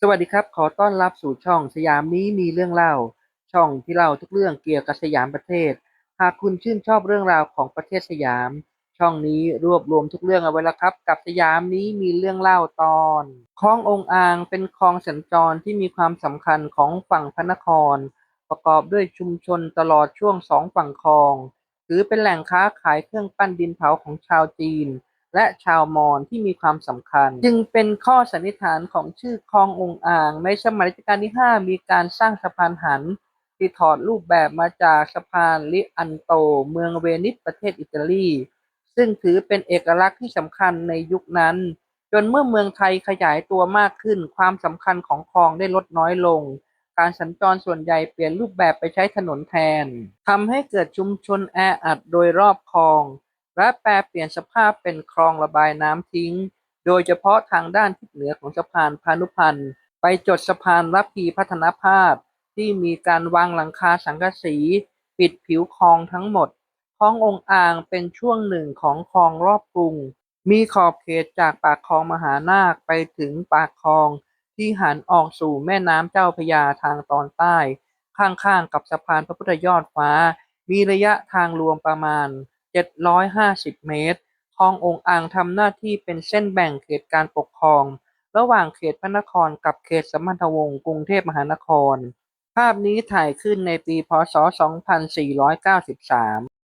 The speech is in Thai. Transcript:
สวัสดีครับ ขอต้อนรับสู่ช่องสยามนี้มีเรื่องเล่า ช่องที่เล่าทุกเรื่องเกี่ยวกับสยามประเทศ หากคุณชื่นชอบเรื่องราวของประเทศสยาม ช่องนี้รวบรวมทุกเรื่องเอาไว้แล้วครับ กับสยามนี้มีเรื่องเล่าตอนคลององอ่างเป็นคลองสัญจรที่มีความสำคัญของฝั่งพระนคร ประกอบด้วยชุมชนตลอดช่วงสองฝั่งคลอง ถือเป็นแหล่งค้าขายเครื่องปั้นดินเผาของชาวจีน และชาวมอญที่มีความสำคัญ จึงเป็นข้อสันนิษฐานของชื่อคลององอ่าง ในสมัยรัชกาลที่ 5 มีการสร้างสะพานหันที่ถอดรูปแบบมาจากสะพานลิอันโต เมืองเวนิสประเทศอิตาลี ซึ่งถือเป็นเอกลักษณ์ที่สำคัญในยุคนั้น จนเมื่อเมืองไทยขยายตัวมากขึ้น ความสำคัญของคลองได้ลดน้อยลง การสัญจรส่วนใหญ่เปลี่ยนรูปแบบไปใช้ถนนแทนทำให้เกิดชุมชนแออัดโดยรอบคลอง และแปลเปลี่ยนสภาพเป็นคลองระบายน้ำทิ้ง โดยเฉพาะทางด้านทิศเหนือของสะพานพานุพันธ์ไปจดสะพานรับพีพัฒนภาพ ที่มีการวางหลังคาสังกะสี ปิดผิวคลองทั้งหมดคลององอ่างเป็นช่วงหนึ่งของคลองรอบกรุง มีขอบเขตจากปากคลองมหานาคไปถึงปากคลองที่หันออกสู่แม่น้ำเจ้าพยาทางตอนใต้ ข้างๆกับสะพานพระพุทธยอดฟ้า มีระยะทางรวมประมาณ 750 เมตร คลององอ่างทำหน้าที่เป็นเส้นแบ่งเขตการปกครอง ระหว่างเขตพระนครกับเขตสัมพันธวงศ์กรุงเทพมหานคร ภาพนี้ถ่ายขึ้นในปี พศ 2493